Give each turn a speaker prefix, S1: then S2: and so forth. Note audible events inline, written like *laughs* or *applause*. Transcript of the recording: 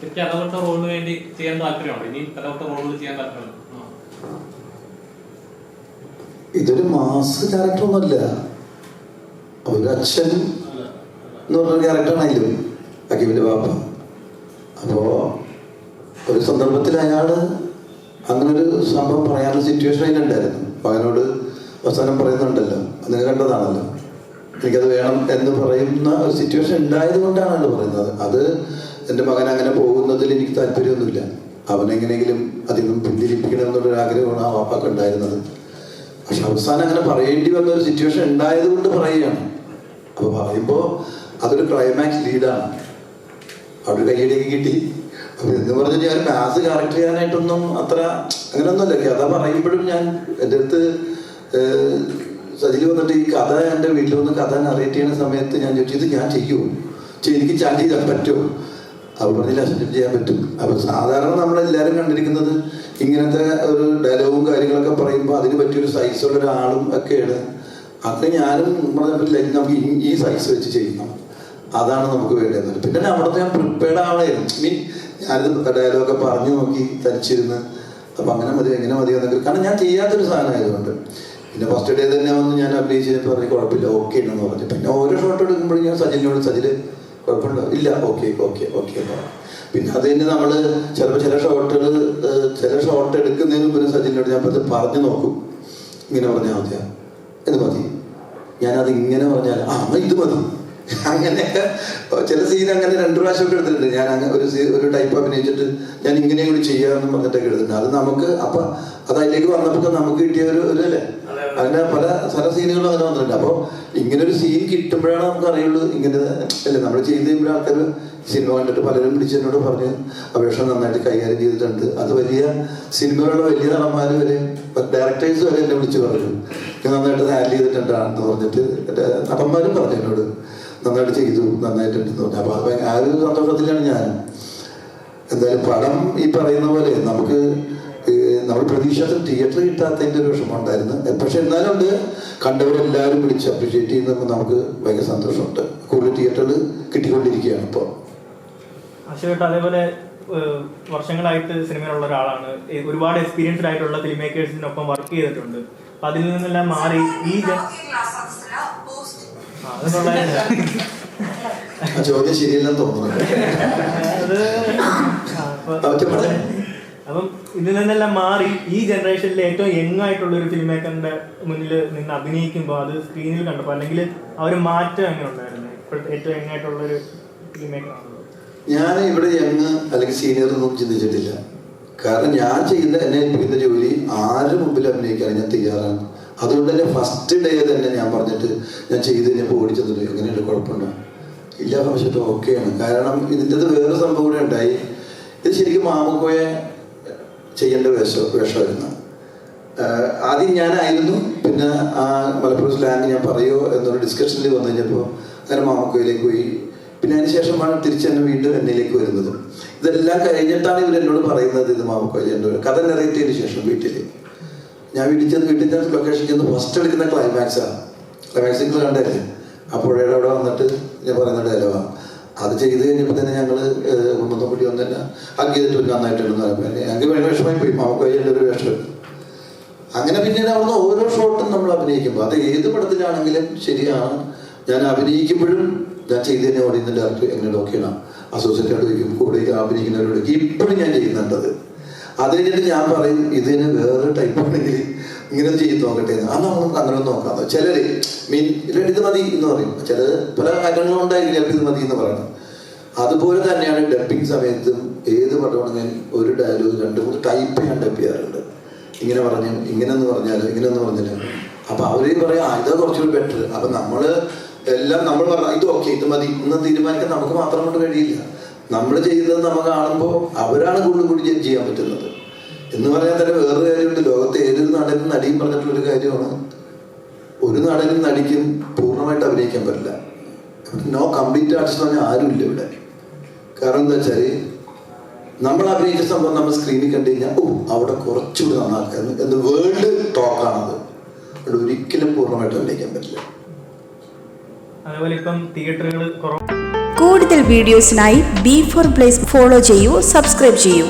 S1: Treatment വേണ്ടി ഇനി ചെയ്യാൻ
S2: ഇതൊരു മാസ് ക്യാരക്ടറൊന്നുമല്ല ഒരു അച്ഛൻ എന്ന് പറഞ്ഞ ക്യാരക്ടറാണ് അതിലും അഖിമിന്റെ പാപ്പ അപ്പോ ഒരു സന്ദർഭത്തിൽ അയാൾ അങ്ങനൊരു സംഭവം പറയാനുള്ള സിറ്റുവേഷൻ അതിലുണ്ടായിരുന്നു. അവനോട് അവസാനം പറയുന്നുണ്ടല്ലോ. അങ്ങനെ കണ്ടതാണല്ലോ. എനിക്കത് വേണം എന്ന് പറയുന്ന ഒരു സിറ്റുവേഷൻ ഉണ്ടായത് കൊണ്ടാണല്ലോ പറയുന്നത്. അത് എന്റെ മകൻ അങ്ങനെ പോകുന്നതിൽ എനിക്ക് താല്പര്യമൊന്നുമില്ല. അവനെങ്ങനെയെങ്കിലും നിന്നും പിന്തിരിപ്പിക്കണം എന്നുള്ളൊരു ആഗ്രഹമാണ് ആ വാപ്പാക്ക് ഉണ്ടായിരുന്നത്. പക്ഷെ അവസാനം അങ്ങനെ പറയേണ്ടി വന്ന ഒരു സിറ്റുവേഷൻ ഉണ്ടായത് കൊണ്ട് പറയുകയാണ്. അപ്പൊ പറയുമ്പോൾ അതൊരു ക്ലൈമാക്സ് ലീഡാണ് അവിടെ ഒരു കിട്ടി. അപ്പൊ എന്ന് പറഞ്ഞാൽ ഞാൻ മാസ് കറക്റ്റ് ചെയ്യാനായിട്ടൊന്നും അത്ര അങ്ങനെയൊന്നുമല്ല കഥ പറയുമ്പോഴും ഞാൻ എന്റെ അടുത്ത് സജിൽ വന്നിട്ട് ഈ കഥ എന്റെ വീട്ടിൽ വന്ന് കഥ നറേറ്റ് ചെയ്യുന്ന സമയത്ത് ഞാൻ ചോദിച്ചു ഇത് ഞാൻ ചെയ്യുമോ ചെയ്- എനിക്ക് ചാൻസ് ചെയ്താൽ പറ്റുമോ അവർ പറഞ്ഞില്ല അസെപ്റ്റ് ചെയ്യാൻ പറ്റും. അപ്പൊ സാധാരണ നമ്മളെല്ലാവരും കണ്ടിരിക്കുന്നത് ഇങ്ങനത്തെ ഒരു ഡയലോഗും കാര്യങ്ങളൊക്കെ പറയുമ്പോൾ അതിന് പറ്റിയൊരു ഉള്ള ഒരാളും ഒക്കെയാണ്. അത് ഞാനും പറഞ്ഞപ്പോൾ നമുക്ക് ഈ- സൈസ് വെച്ച് ചെയ്യണം. അതാണ് നമുക്ക് വേണ്ടത്. പിന്നെ അവിടുത്തെ ഞാൻ പ്രിപ്പയർഡ് ആവണായിരുന്നു മീൻ ഞാനിത് ഡയലോഗൊക്കെ പറഞ്ഞു നോക്കി തനിച്ചിരുന്ന് അപ്പൊ അങ്ങനെ മതി എങ്ങനെ മതി എന്നൊക്കെ. കാരണം ഞാൻ ചെയ്യാത്തൊരു സാധനം ആയതുകൊണ്ട്. പിന്നെ ഫസ്റ്റ് ഡേ തന്നെ വന്ന് ഞാൻ അഭിനയിച്ചിട്ട് പറഞ്ഞു കുഴപ്പമില്ല ഓക്കെ എന്ന് പറഞ്ഞു. പിന്നെ ഓരോ ഷോട്ട് എടുക്കുമ്പോഴും ഞാൻ സജിനോട് സജിൽ കുഴപ്പമുണ്ടോ? ഇല്ല ഓക്കെ ഓക്കെ ഓക്കെ പറഞ്ഞു. പിന്നെ അത് തന്നെ നമ്മൾ ചിലപ്പോൾ ചില ഷോട്ടുകൾ ചില ഷോട്ട് എടുക്കുന്നതിന് മുമ്പ് സജിനോട് ഞാൻ പത്ത് പറഞ്ഞു നോക്കും. ഇങ്ങനെ പറഞ്ഞാൽ മതിയാ? ഇത് മതി? ഞാനത് ഇങ്ങനെ പറഞ്ഞാൽ ആ ഇത് മതി. *laughs* അങ്ങനെയൊക്കെ ചില സീൻ അങ്ങനെ രണ്ടു പ്രാവശ്യം ഒക്കെ എടുത്തിട്ടുണ്ട്. ഞാൻ അങ്ങനെ ഒരു സീ ഒരു ടൈപ്പ് അഭിനയിച്ചിട്ട് ഞാൻ ഇങ്ങനെയും കൂടി ചെയ്യാമെന്ന് പറഞ്ഞിട്ടൊക്കെ എടുത്തിട്ടുണ്ട്. അത് നമുക്ക് അപ്പം അത് അതിലേക്ക് വന്നപ്പോൾ നമുക്ക് കിട്ടിയ ഒരു ഒരു അല്ലേ അങ്ങനെ പല പല സീനുകളും അങ്ങനെ വന്നിട്ടുണ്ട്. അപ്പോൾ ഇങ്ങനെ ഒരു സീൻ കിട്ടുമ്പോഴാണ് നമുക്ക് അറിയുള്ളൂ ഇങ്ങനെ അല്ലേ നമ്മൾ ചെയ്ത് കഴിയുമ്പോൾ ആൾക്കാർ സിനിമ കണ്ടിട്ട് പലരും പിടിച്ചതിനോട് പറഞ്ഞ് അപേക്ഷ നന്നായിട്ട് കൈകാര്യം ചെയ്തിട്ടുണ്ട്. അത് വലിയ സിനിമകളുടെ വലിയ നടന്മാർ വരെ ഡയറക്ടേഴ്സ് വരെ എന്നെ വിളിച്ച് പറഞ്ഞു. നന്നായിട്ട് ഹാൻഡിൽ ചെയ്തിട്ടുണ്ടാണെന്ന് പറഞ്ഞിട്ട് നടന്മാരും പറഞ്ഞു എന്നോട്. നന്നായിട്ട് ചെയ്തു നന്നായിട്ടുണ്ടെന്ന് പറഞ്ഞു. അപ്പോൾ ആ ഒരു സന്തോഷത്തിലാണ് ഞാൻ എന്തായാലും പടം ഈ പറയുന്ന പോലെ നമുക്ക് നമ്മൾ പ്രതീക്ഷിച്ച തിയേറ്റർ കിട്ടാത്തതിന്റെ ഒരു വിഷമം ഉണ്ടായിരുന്നു പക്ഷെ എന്നാലും ഉണ്ട് കണ്ടവരെല്ലാവരും വിളിച്ച് അപ്രീഷിയേറ്റ് ചെയ്യുന്നപ്പോൾ നമുക്ക് ഭയങ്കര സന്തോഷമുണ്ട്. കൂടുതൽ തിയേറ്ററുകൾ കിട്ടിക്കൊണ്ടിരിക്കുകയാണ് ഇപ്പോൾ.
S3: അതേപോലെ വർഷങ്ങളായിട്ട് സിനിമയിലുള്ള ഒരാളാണ്. ഒരുപാട് എക്സ്പീരിയൻസ്ഡ് ആയിട്ടുള്ള ഫിലിം മേക്കേഴ്സിനൊപ്പം വർക്ക് ചെയ്തിട്ടുണ്ട്. അപ്പൊ അതിൽ നിന്നെല്ലാം മാറി ഈ
S2: ചോദ്യം ശരിയല്ലെന്ന് തോന്നുന്നു
S3: അപ്പൊ- ഇതിൽ നിന്നെല്ലാം മാറി ഈ ജനറേഷനിലെ ഏറ്റവും യങ് ആയിട്ടുള്ള ഒരു ഫിലിം മേക്കറിന്റെ മുന്നിൽ നിന്ന് അഭിനയിക്കുമ്പോൾ അത് സ്ക്രീനിൽ കണ്ടപ്പോൾ അല്ലെങ്കിൽ ആ ഒരു മാറ്റം എങ്ങനെ ഉണ്ടായിരുന്നു? ഇപ്പോഴത്തെ ഏറ്റവും യങ് ആയിട്ടുള്ള ഒരു ഫിലിം മേക്കർ
S2: ഞാൻ ഇവിടെ യങ് അല്ലെങ്കിൽ സീനിയർ ഒന്നും ചിന്തിച്ചിട്ടില്ല. കാരണം ഞാൻ ചെയ്യുന്ന എന്നെ ഏൽപ്പിക്കുന്ന ജോലി ആരുടെ മുമ്പിൽ അഭിനയിക്കാൻ ഞാൻ തയ്യാറാണ്. അതുകൊണ്ട് തന്നെ ഫസ്റ്റ് ഡേ തന്നെ ഞാൻ പറഞ്ഞിട്ട് ഞാൻ ചെയ്ത് കഴിഞ്ഞപ്പോൾ ഓടിച്ചെന്നിട്ട് എങ്ങനെയുണ്ട് കുഴപ്പമുണ്ടോ ഇല്ല പക്ഷേ ഓക്കെയാണ് കാരണം ഇതിന്റെ വേറെ സംഭവം കൂടെ ഉണ്ടായി. ഇത് ശരിക്കും മാമുക്കോയെ ചെയ്യേണ്ട വേഷം വേഷമായിരുന്നു. ആദ്യം ഞാനായിരുന്നു പിന്നെ ആ മലപ്പുറം സ്ലാങ് ഞാൻ പറയുമോ എന്നൊരു ഡിസ്കഷനിൽ വന്നു കഴിഞ്ഞപ്പോൾ അങ്ങനെ മാമക്കോയിലേക്ക് പോയി. പിന്നെ അതിന് ശേഷമാണ് തിരിച്ച് തന്നെ വീണ്ടും എന്നിലേക്ക് വരുന്നത്. ഇതെല്ലാം കഴിഞ്ഞിട്ടാണ് ഇവർ എന്നോട് പറയുന്നത് ഇത് മാമക്കോയിൽ എന്റെ കഥ നെറേറ്റ് ശേഷം വീട്ടിൽ ഞാൻ വീട്ടിൽ ചെന്ന് വീട്ടിൽ ചെന്ന് ലൊക്കേഷൻ ചെന്ന് ഫസ്റ്റ് എടുക്കുന്ന ക്ലൈമാക്സാണ് ക്ലൈമാക്സ് കണ്ടായിരുന്നു. ആ പുഴയുടെ അവിടെ വന്നിട്ട് ഞാൻ പറയുന്ന ഡയലോഗാണ് അത് ചെയ്ത് കഴിഞ്ഞപ്പോൾ തന്നെ ഞങ്ങൾ കുമ്പത്തക്കുട്ടി ഒന്നല്ല തന്നെ ഹഗ് നന്നായിട്ടുണ്ടെന്ന് പറയുമ്പോൾ ഞങ്ങൾക്ക് വേണ്ട വിഷമായി പോയി. മാമക്കോയിന്റെ ഒരു വേഷം അങ്ങനെ പിന്നീട് അവിടുന്ന് ഓരോ ഷോട്ടും നമ്മൾ അഭിനയിക്കുമ്പോൾ അത് ഏത് പടത്തിലാണെങ്കിലും ശരിയാണ്. ഞാൻ അഭിനയിക്കുമ്പോഴും ഞാൻ ചെയ്തതിനെ ഓടിയുന്ന ഡയറക്ടർ എങ്ങനെ നോക്കിയാണ്. അസോസിയേറ്റ് ചോദിക്കും കൂടെ അഭിനയിക്കുന്നവരോട്. ഇപ്പോഴും ഞാൻ ചെയ്യുന്നുണ്ടത് അത്. കഴിഞ്ഞിട്ട് ഞാൻ പറയും ഇതിന് വേറെ ടൈപ്പ് ആണെങ്കിൽ ഇങ്ങനെ ചെയ്ത് നോക്കട്ടെ ആ നമുക്ക് അങ്ങനെ നോക്കാം ചിലര് മീൻ ഇല്ല ഇത് മതി എന്ന് പറയും. ചിലത് പല കാര്യങ്ങളും ഉണ്ടായിരിക്കും ചിലപ്പോൾ ഇത് മതി എന്ന് പറയുന്നത് അതുപോലെ തന്നെയാണ് ഡബിങ് സമയത്തും ഏത് പടമാണെങ്കിലും ഒരു ഡയലോഗ് രണ്ട് മൂന്ന് ടൈപ്പ് ഞാൻ ഡബ് ചെയ്യാറുണ്ട്. ഇങ്ങനെ പറഞ്ഞു ഇങ്ങനെ എന്ന് പറഞ്ഞാലും ഇങ്ങനെ എന്ന് പറഞ്ഞാലും. അപ്പൊ അവർ പറയാം "ആ, ഇതാ കുറച്ചുകൂടി ബെറ്റർ അപ്പൊ നമ്മൾ എല്ലാം നമ്മൾ പറഞ്ഞ ഇത് ഓക്കെ ഇത് മതി. എന്ന് തീരുമാനിക്കാൻ നമുക്ക് മാത്രം കൊണ്ട് കഴിയില്ല. നമ്മൾ ചെയ്യുന്നത് നമ്മൾ കാണുമ്പോൾ അവരാണ് കൂടുതൽ കൂടി ചെയ്യാൻ പറ്റുന്നത്. എന്ന് പറയാൻ തന്നെ വേറൊരു കാര്യമുണ്ട്. ലോകത്തെ ഏതൊരു നടനും നടിയും പറഞ്ഞിട്ടുള്ള ഒരു കാര്യമാണ്. ഒരു നടനും നടിക്കും പൂർണമായിട്ട് അഭിനയിക്കാൻ പറ്റില്ല. നോ കംപ്ലീറ്റ് ആർട്ടിസ്റ്റ് എന്ന് പറഞ്ഞാൽ ആരുമില്ല ഇവിടെ. കാരണം എന്താ വെച്ചാൽ നമ്മൾ അഭിനയിച്ച സംഭവം നമ്മൾ സ്ക്രീനിൽ കണ്ടു കഴിഞ്ഞാൽ ഓ അവിടെ കുറച്ചുകൂടി നന്നാക്കാം എന്ന് വേൾഡ് ടോക്കാണത് അവിടെ ഒരിക്കലും പൂർണമായിട്ട് അഭിനയിക്കാൻ പറ്റില്ല.
S3: അതേപോലെ ഇപ്പം തിയേറ്ററുകൾ കുറവ്
S4: കൂടുതൽ വീഡിയോസിനായി ബി ഫോർ പ്ലേസ് ഫോളോ ചെയ്യൂ സബ്സ്ക്രൈബ് ചെയ്യൂ.